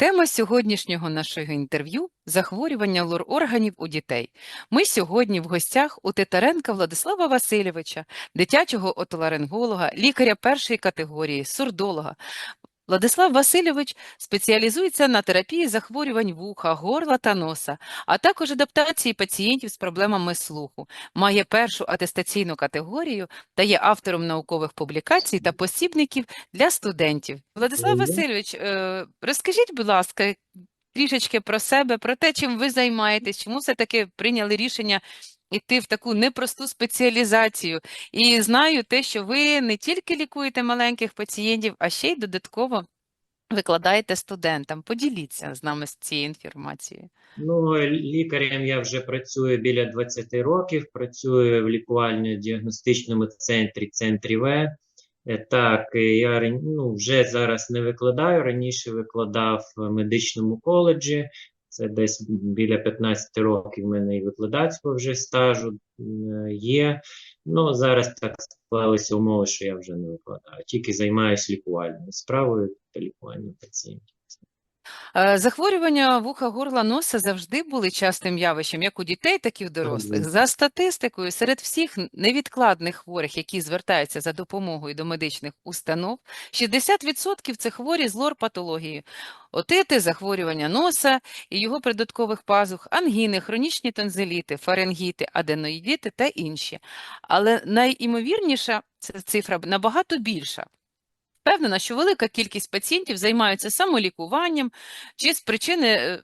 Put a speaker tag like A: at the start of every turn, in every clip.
A: Тема сьогоднішнього нашого інтерв'ю захворювання лор-органів у дітей. Ми сьогодні в гостях у Титаренка Владислава Васильовича, дитячого отоларинголога, лікаря першої категорії, сурдолога. Владислав Васильович спеціалізується на терапії захворювань вуха, горла та носа, а також адаптації пацієнтів з проблемами слуху. Має першу атестаційну категорію та є автором наукових публікацій та посібників для студентів. Владислав Васильович, е, розкажіть, будь ласка, трішечки про себе, про те, чим ви займаєтесь, чому все-таки прийняли рішення йти в таку непросту спеціалізацію. І знаю те, що ви не тільки лікуєте маленьких пацієнтів, а ще й додатково викладаєте студентам. Поділіться з нами з цією інформацією.
B: Ну, лікарем я вже працюю біля 20 років, працюю в лікувально-діагностичному центрі, центрі В. Е, Так, е, я ну, вже зараз не викладаю, раніше викладав в медичному коледжі. Це десь біля 15 років в мене і викладацького вже стажу є. Ну, зараз так склалися умови, що я вже не викладаю, тільки займаюся лікувальною справою та лікуванням пацієнтів.
A: Е, Захворювання вуха, горла, носа завжди були частим явищем, як у дітей, так і в дорослих. За статистикою, серед всіх невідкладних хворих, які звертаються за допомогою до медичних установ, 60% це хворі з лор-патологією. Отити, захворювання носа і його придаткових пазух, ангіни, хронічні тонзиліти, фарингіти, аденоїдити та інші. Але найімовірніша ця цифра набагато більша. Впевнена, що велика кількість пацієнтів займаються самолікуванням, чи з причини, е,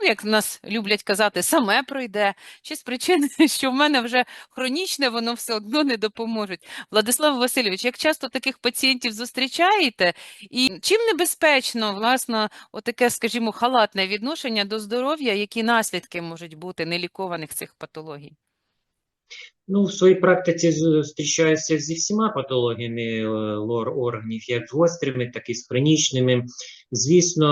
A: ну, як нас люблять казати, саме пройде, чи з причини, що в мене вже хронічне, воно все одно не допоможуть. Владислав Васильович, як часто таких пацієнтів зустрічаєте, і чим небезпечно, власне, отаке, скажімо, халатне відношення до здоров'я, які наслідки можуть бути нелікованих цих патологій?
B: Ну, в своїй практиці зустрічаюся зі всіма патологіями е, лор-органів, як з гострими, так і з хронічними. Звісно,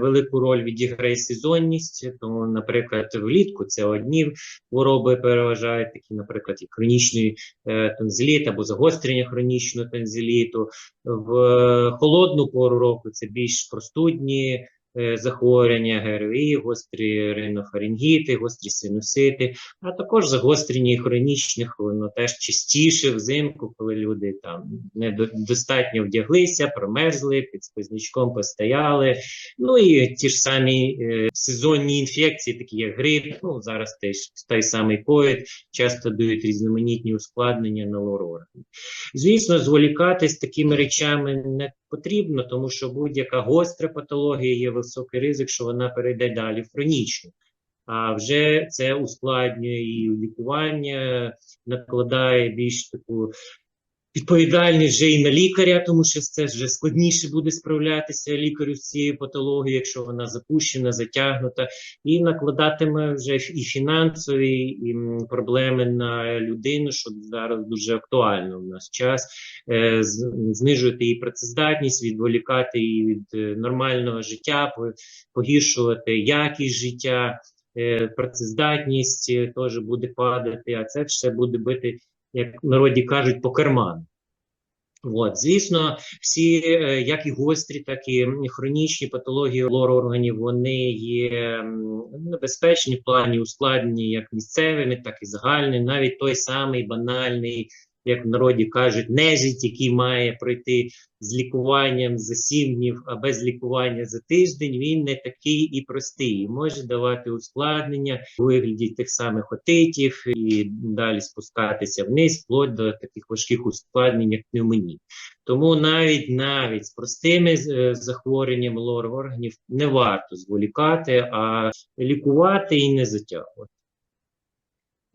B: велику роль відіграє сезонність, тому, наприклад, влітку це одні хвороби переважають, такі, наприклад, і хронічний е, тонзиліт або загострення хронічного тонзиліту. В е, холодну пору року це більш простудні захворювання, ГРВІ, гострі ринофарингіти, гострі синусити, а також загострення хронічних, воно теж частіше взимку, коли люди там недостатньо вдяглися, промерзли, під сквознячком постояли. Ну і ті ж самі е, сезонні інфекції, такі як грип, ну зараз теж той самий ковід, часто дають різноманітні ускладнення на лор-органи. Звісно, зволікати з такими речами не потрібно, тому що будь-яка гостра патологія є високий ризик, що вона перейде далі в хронічну. А вже це ускладнює і лікування, накладає більш таку відповідальність вже і на лікаря, тому що це вже складніше буде справлятися лікарю з цією патологією, якщо вона запущена, затягнута, і накладатиме вже і фінансові і проблеми на людину, що зараз дуже актуально в нас час, е, знижувати її працездатність, відволікати її від е, нормального життя, погіршувати якість життя е, працездатність теж буде падати, а це все буде бити, як в народі кажуть, по карману. От, звісно, всі, е, як і гострі, так і хронічні патології лор-органів, вони є небезпечні в плані ускладнені як місцевими, так і загальними. Навіть той самий банальний, як в народі кажуть, нежить, який має пройти з лікуванням за сім днів, а без лікування за тиждень, він не такий і простий. Може давати ускладнення у вигляді тих самих отитів і далі спускатися вниз, вплоть до таких важких ускладнень, як пневмонії. Тому навіть навіть з простими е, захворюваннями лор-органів не варто зволікати, а лікувати і не затягувати.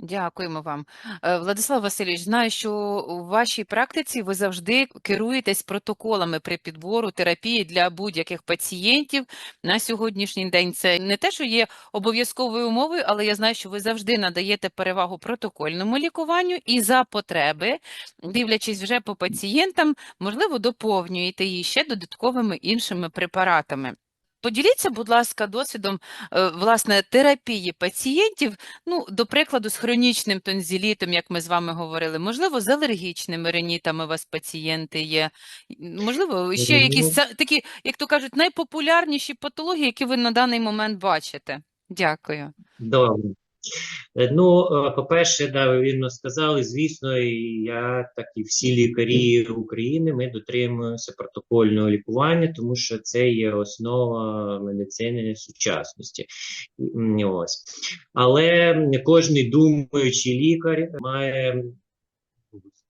A: Дякуємо вам. Е, Владислав Васильович, знаю, що у вашій практиці ви завжди керуєтесь протоколами при підбору терапії для будь-яких пацієнтів. На сьогоднішній день це не те, що є обов'язковою умовою, але я знаю, що ви завжди надаєте перевагу протокольному лікуванню і за потреби, дивлячись вже по пацієнтам, можливо, доповнюєте її ще додатковими іншими препаратами. Поділіться, будь ласка, досвідом е, власне терапії пацієнтів, ну, до прикладу, з хронічним тонзілітом, як ми з вами говорили, можливо, з алергічними ренітами у вас пацієнти є, можливо, ще якісь такі, як то кажуть, найпопулярніші патології, які ви на даний момент бачите. Дякую.
B: Добре. Е, Ну, е, по-перше, да, ви вірно сказали, звісно, і я, так і всі лікарі України, ми дотримуємося протокольного лікування, тому що це є основа медицини сучасності. Ось. Але кожний думаючий лікар має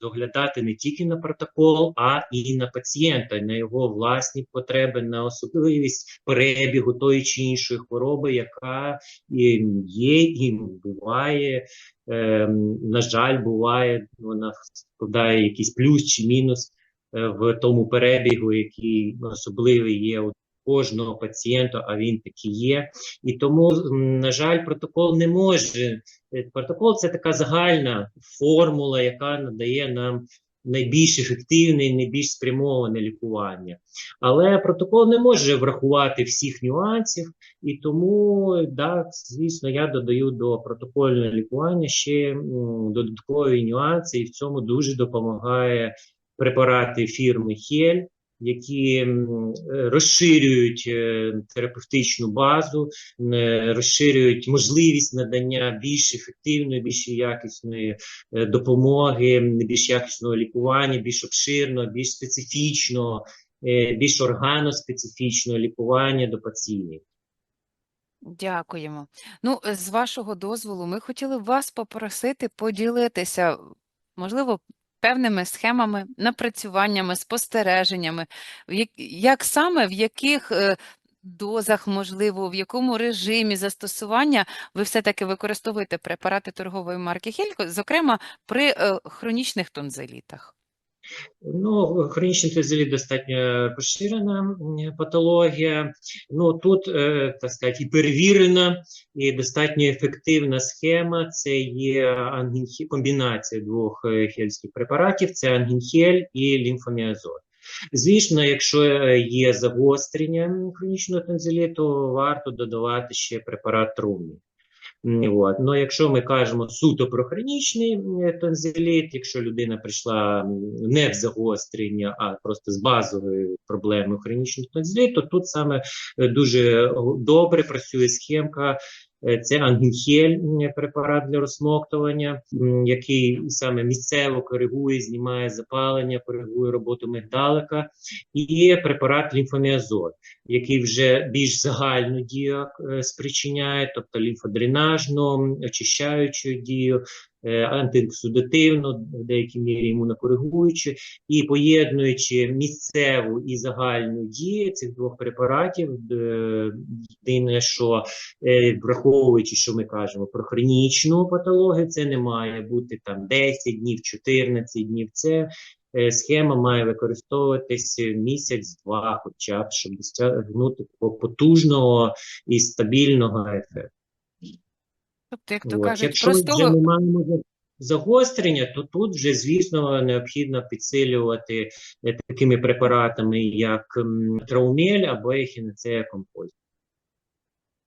B: доглядати не тільки на протокол, а і на пацієнта, на його власні потреби, на особливість перебігу тої чи іншої хвороби, яка є і буває. Е, на жаль, буває, вона складає якийсь плюс чи мінус е, в тому перебігу, який особливий є у кожного пацієнта, а він такий є. І тому, на жаль, протокол не може. е, Протокол це така загальна формула, яка надає нам найбільш ефективне і найбільш спрямоване лікування. Але протокол не може врахувати всіх нюансів, і тому, да, звісно, я додаю до протокольного лікування ще додаткові нюанси, і в цьому дуже допомагає препарати фірми Хель, які розширюють е, терапевтичну базу, е, розширюють можливість надання більш ефективної, більш якісної е, допомоги, більш якісного лікування, більш обширного, більш специфічного, більш органоспецифічного лікування до пацієнтів.
A: Дякуємо. Ну, з вашого дозволу, ми хотіли вас попросити поділитися, можливо, певними схемами, напрацюваннями, спостереженнями, як, саме, в яких е, дозах, можливо, в якому режимі застосування ви все-таки використовуєте препарати торгової марки Хілько, зокрема при е, хронічних тонзилітах.
B: Ну, хронічний тонзиліт достатньо поширена патологія. Ну, тут, е, так сказати, і перевірена, і достатньо ефективна схема. Це є ангінхі... комбінація двох е, хельських препаратів: це ангінхель і лімфоміазол. Звісно, якщо е, є загострення хронічного тонзиліту, варто додавати ще препарат Трумі. От. Ну, якщо ми кажемо суто про хронічний тонзиліт, якщо людина прийшла не в загострення, а просто з базовою проблемою хронічного тонзиліту, то тут саме е, дуже добре працює схемка. Е, Це ангінхель, препарат для розсмоктування, який саме місцево коригує, знімає запалення, коригує роботу мигдалика, і препарат лімфоміазол який вже більш загальну дію е, спричиняє, тобто лімфодренажну, очищаючу дію, антиоксидативну, в деякій мірі імунокоригуючу, і поєднуючи місцеву і загальну дію цих двох препаратів, е, єдине, що е, враховуючи, що ми кажемо про хронічну патологію, це не має бути там 10 днів, 14 днів. Це е, схема має використовуватись місяць-два, хоча б, щоб досягнути потужного і стабільного ефекту.
A: Тобто, як то
B: От.
A: кажуть,
B: Якщо вже
A: простого
B: ми маємо загострення, то тут вже, звісно, необхідно підсилювати е, такими препаратами, як траумель або ехінацея композит.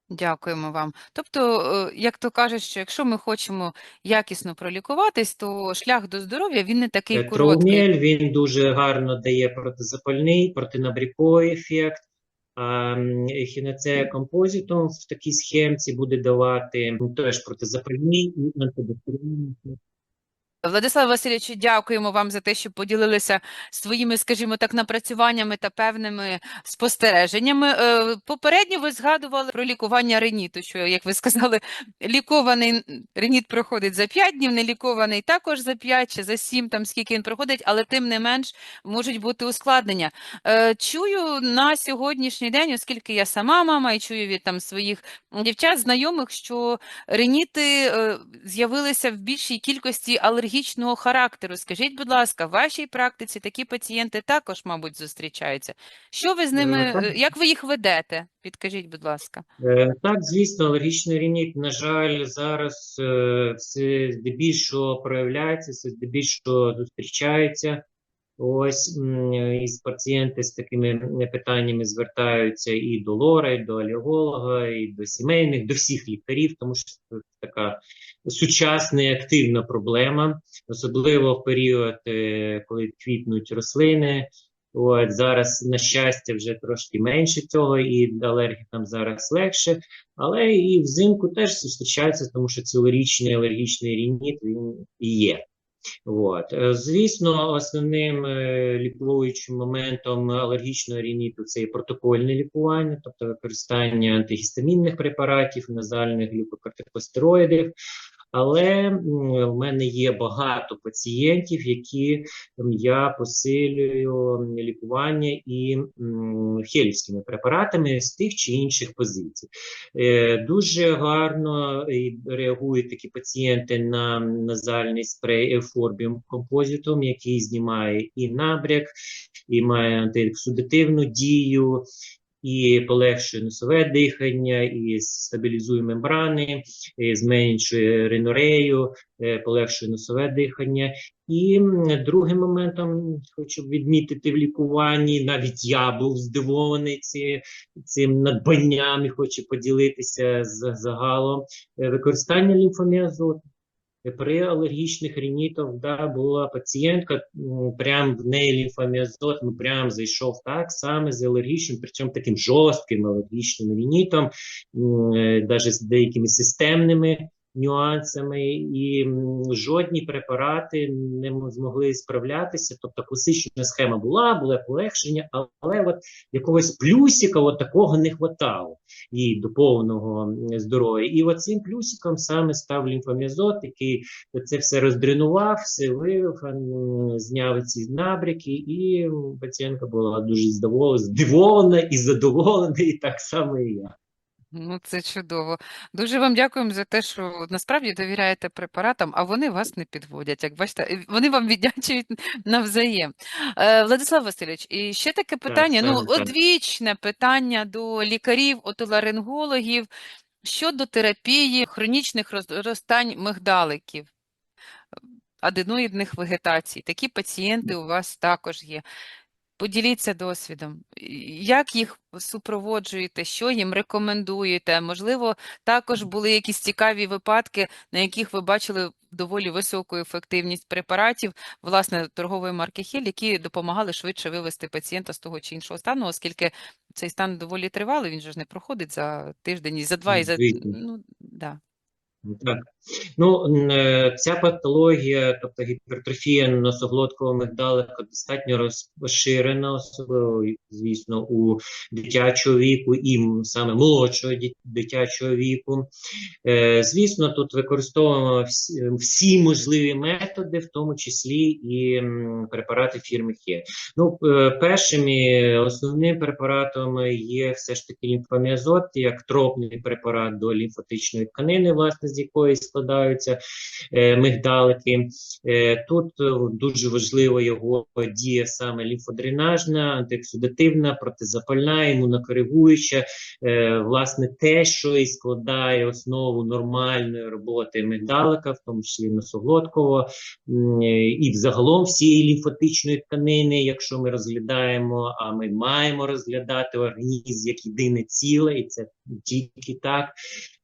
A: Дякуємо вам. Тобто, е, як то кажуть, що якщо ми хочемо якісно пролікуватись, то шлях до здоров'я він не такий
B: Е,
A: короткий.
B: Траумель він дуже гарно дає протизапальний, протинабряковий ефект. А м, ехінацея композитум в такій схемці буде давати теж протизапальні і антибактеріальний ефект.
A: Владиславе Васильовичу, дякуємо вам за те, що поділилися своїми, скажімо так, напрацюваннями та певними спостереженнями. Е, Попередньо ви згадували про лікування реніту, що, як ви сказали, лікований реніт проходить за 5 днів, нелікований також за 5 чи за 7, там скільки він проходить, але тим не менш можуть бути ускладнення. Е, Чую на сьогоднішній день, оскільки я сама мама і чую від там своїх дівчат, знайомих, що реніти е, з'явилися в більшій кількості алергічного характеру. Скажіть, будь ласка, в вашій практиці такі пацієнти також, мабуть, зустрічаються. Що ви з ними,
B: Е,
A: е, як ви їх ведете? Підкажіть, будь ласка.
B: Е, Так, звісно, алергічний рініт, на жаль, зараз е, все здебільшого проявляється, все здебільшого зустрічається. Ось із пацієнти з такими питаннями звертаються і до лора, і до алерголога, і до сімейних, до всіх лікарів, тому що це така сучасна і активна проблема, особливо в період, е, коли квітнуть рослини. От зараз, на щастя, вже трошки менше цього, і алергікам зараз легше, але і взимку теж зустрічається, тому що цілорічний алергічний рініт він і є. От. Е, Звісно, основним е, лікуючим моментом алергічного рініту це є протокольне лікування, тобто використання антигістамінних препаратів, назальних глюкокортикостероїдів. Але в мене є багато пацієнтів, які я посилюю лікування і м, хелівськими препаратами з тих чи інших позицій. Е, Дуже гарно е, реагують такі пацієнти на назальний спрей Евфорбіум композитум, який знімає і набряк, і має антиексудативну дію, і полегшує носове дихання, і стабілізує мембрани, і зменшує ринорею, е, полегшує носове дихання. І другим моментом хочу відмітити в лікуванні, навіть я був здивований ці, цим надбанням і хочу поділитися з загалом. Е, Використання лімфоміазоту. При алергічних рінітах да, була пацієнтка, прям в неї лімфоміазот, ну прям зайшов так саме з алергічним, причому таким жорстким алергічним рінітом, навіть з деякими системними нюансами, і жодні препарати не змогли справлятися. Тобто класична схема була, було полегшення, але от якогось плюсика от такого не хватало їй до повного здоров'я. І оцим плюсиком саме став лімфоміазот, який це все роздренував, все вивів, зняв ці набряки, і пацієнтка була дуже здоволена, здивована і задоволена, і так само і я.
A: Ну, це чудово. Дуже вам дякуємо за те, що насправді довіряєте препаратам, а вони вас не підводять. Як бачите, вони вам віддячують навзаєм. Е, Владислав Васильович, і ще таке питання, ну,
B: так.
A: одвічне питання до лікарів, отоларингологів щодо терапії хронічних розростань мигдаликів, аденоїдних вегетацій. Такі пацієнти у вас також є. Поділіться досвідом. Як їх супроводжуєте, що їм рекомендуєте? Можливо, також були якісь цікаві випадки, на яких ви бачили доволі високу ефективність препаратів, власне, торгової марки Хель, які допомагали швидше вивести пацієнта з того чи іншого стану, оскільки цей стан доволі тривалий, він же ж не проходить за тиждень, і за два, і за ну да.
B: Так. Ну, е, ця патологія, тобто гіпертрофія носоглоткового мигдалика, достатньо розширена, особливо, звісно, у дитячого віку і саме молодшого дитячого віку. Е, Звісно, тут використовуємо всі, всі можливі методи, в тому числі і препарати фірми Хе. Ну, е, першими основним препаратом є все ж таки лімфоміазот, як тропний препарат до лімфатичної тканини, власне, з якої складаються е, мигдалики. Е, тут е, дуже важлива його дія саме лімфодренажна, антиексудативна, протизапальна, імунокоригуюча, е, власне, те, що і складає основу нормальної роботи мигдалика, в тому числі носоглоткового, е, і взагалом всієї лімфатичної тканини, якщо ми розглядаємо, а ми маємо розглядати організм як єдине ціле, і це тільки так.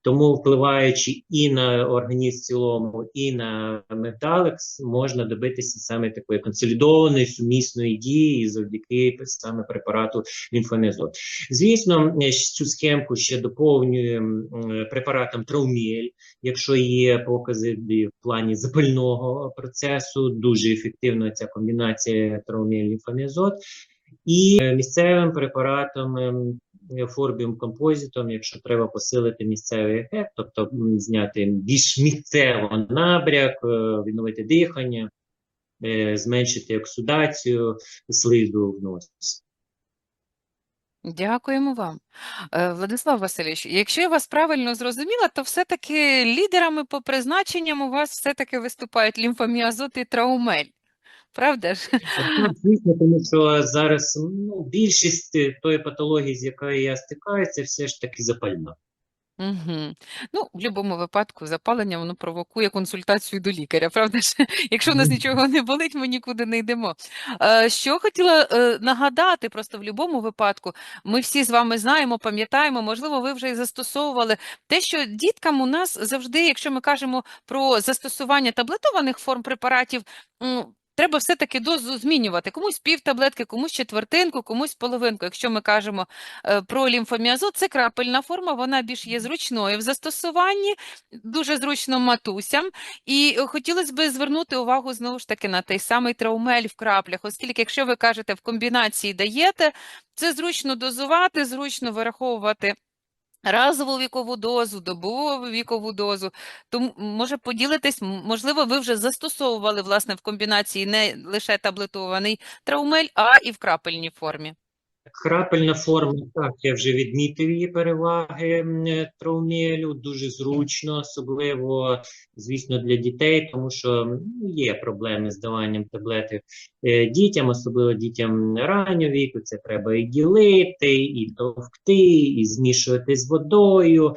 B: Тому, впливаючи і на організм в цілому, і на мигдалик, с- можна добитися саме такої консолідованої сумісної дії завдяки саме препарату лімфоміазот. Звісно, е, цю схемку ще доповнюємо м, препаратом Трауміль, якщо є покази в плані запального процесу, дуже ефективна ця комбінація трауміль-лімфоміазот. І е, місцевим препаратом ем, форбіум композитом, якщо треба посилити місцевий ефект, тобто зняти більш місцево набряк, е, відновити дихання, е, зменшити оксидацію слизу в нос.
A: Дякуємо вам. Е, Владислав Васильович, якщо я вас правильно зрозуміла, то все-таки лідерами по призначенням у вас все-таки виступають лімфоміазот і траумель. Правда ж?
B: Так, звісно, тому що зараз ну, більшість тої патології, з якою я стикаюся, все ж таки запальна.
A: Угу. Ну, в будь-якому випадку запалення воно провокує консультацію до лікаря, правда ж? Якщо в нас нічого не болить, ми нікуди не йдемо. Е, Що хотіла е, нагадати, просто в будь-якому випадку, ми всі з вами знаємо, пам'ятаємо, можливо, ви вже і застосовували те, що діткам у нас завжди, якщо ми кажемо про застосування таблетованих форм препаратів, треба все-таки дозу змінювати. Комусь пів таблетки, комусь четвертинку, комусь половинку. Якщо ми кажемо е, про лімфоміазот, це крапельна форма, вона більш є зручною в застосуванні, дуже зручно матусям. І е, хотілося б звернути увагу знову ж таки на той самий траумель в краплях, оскільки, якщо ви кажете, в комбінації даєте, це зручно дозувати, зручно вираховувати. Разову вікову дозу, добову вікову дозу. Тому може поділитись, можливо, ви вже застосовували власне в комбінації не лише таблетований траумель, а і в крапельній формі.
B: Крапельна форма, так, я вже відмітив її переваги е, дуже зручно, особливо, звісно, для дітей, тому що є проблеми з даванням таблеток е, дітям, особливо дітям раннього віку. Це треба і ділити, і товкти, і змішувати з водою,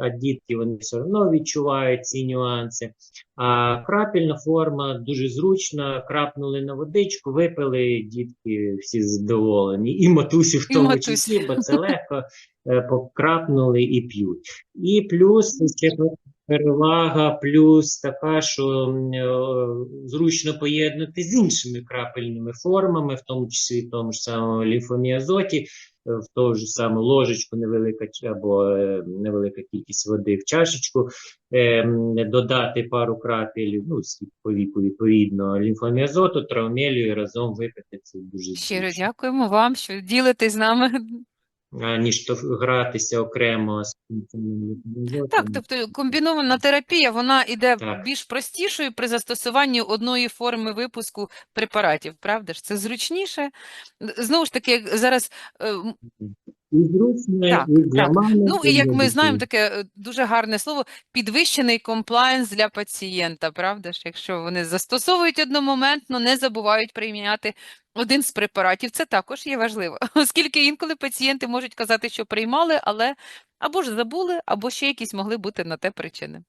B: а дітки вони все одно відчувають ці нюанси. А крапельна форма дуже зручна, крапнули на водичку, випили, дітки всі задоволені, і матусі в тому
A: матусі.
B: числі, бо це легко, е, покрапнули і п'ють. І плюс ще перевага, плюс така, що е, зручно поєднати з іншими крапельними формами, в тому числі в тому ж самому лімфоміазоті, е, в ту ж саму ложечку невелика або е, невелика кількість води в чашечку, ем, додати пару крапель, ну, по віку відповідно, лімфоміазоту, траумелію і разом випити це дуже
A: Щиро дякуємо вам, що ділитесь з нами.
B: Ніж то гратися окремо з.
A: Так, тобто комбінована терапія, вона іде
B: Так.
A: більш простішою при застосуванні одної форми випуску препаратів, правда ж? Це зручніше. Знову ж таки, зараз е,
B: І зручно,
A: Так,
B: і для
A: так.
B: мене.
A: Ну, і як ми знаємо, таке е, дуже гарне слово підвищений комплаєнс для пацієнта, правда ж? Якщо вони застосовують одномоментно, не забувають прийняти один з препаратів, це також є важливо, оскільки інколи пацієнти можуть казати, що приймали, але або ж забули, або ще якісь могли бути на те причини.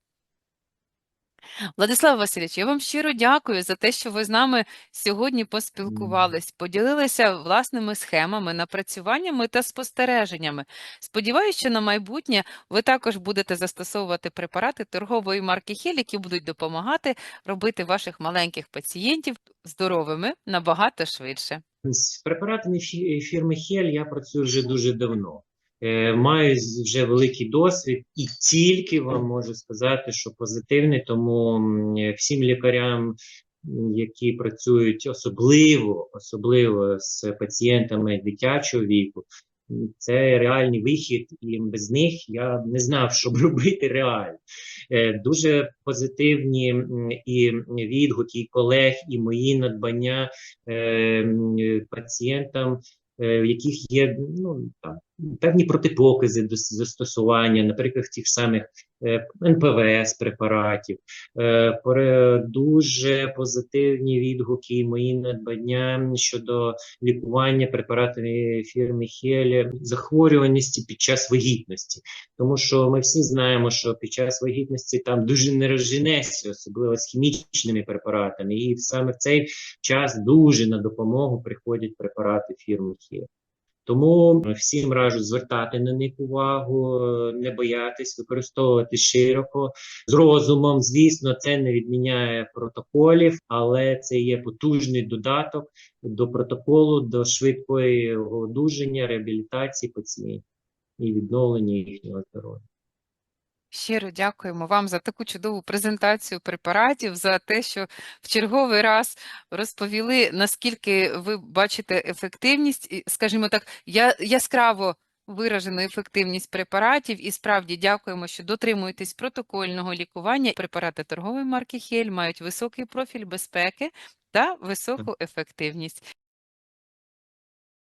A: Владислав Васильович, я вам щиро дякую за те, що ви з нами сьогодні поспілкувались, поділилися власними схемами, напрацюваннями та спостереженнями. Сподіваюся, що на майбутнє ви також будете застосовувати препарати торгової марки Хель, які будуть допомагати робити ваших маленьких пацієнтів здоровими набагато швидше.
B: З препаратами фірми Хель я працюю вже дуже давно. Е, Маю вже великий досвід і тільки вам можу сказати, що позитивний, тому е, всім лікарям, які працюють особливо, особливо з пацієнтами дитячого віку, це реальний вихід, і без них я не знав, що робити реально. Е, Дуже позитивні і відгуки і колег, і мої надбання пацієнтам, в яких є ну, там, певні протипокази до застосування, наприклад, тих самих е, НПВС препаратів. Е, Дуже позитивні відгуки мої надбання щодо лікування препаратами фірми Хелі захворюваності під час вагітності. Тому що ми всі знаємо, що під час вагітності там дуже не розженешся, особливо з хімічними препаратами. І саме в цей час дуже на допомогу приходять препарати фірми Хір. Тому всім раджу звертати на них увагу, не боятись, використовувати широко, з розумом. Звісно, це не відміняє протоколів, але це є потужний додаток до протоколу, до швидкої одужання, реабілітації пацієнтів і відновлення їхнього здоров'я.
A: Щиро дякуємо вам за таку чудову презентацію препаратів, за те, що в черговий раз розповіли, наскільки ви бачите ефективність, скажімо так, я, яскраво виражену ефективність препаратів. І справді дякуємо, що дотримуєтесь протокольного лікування. Препарати торгової марки Хель мають високий профіль безпеки та високу ефективність.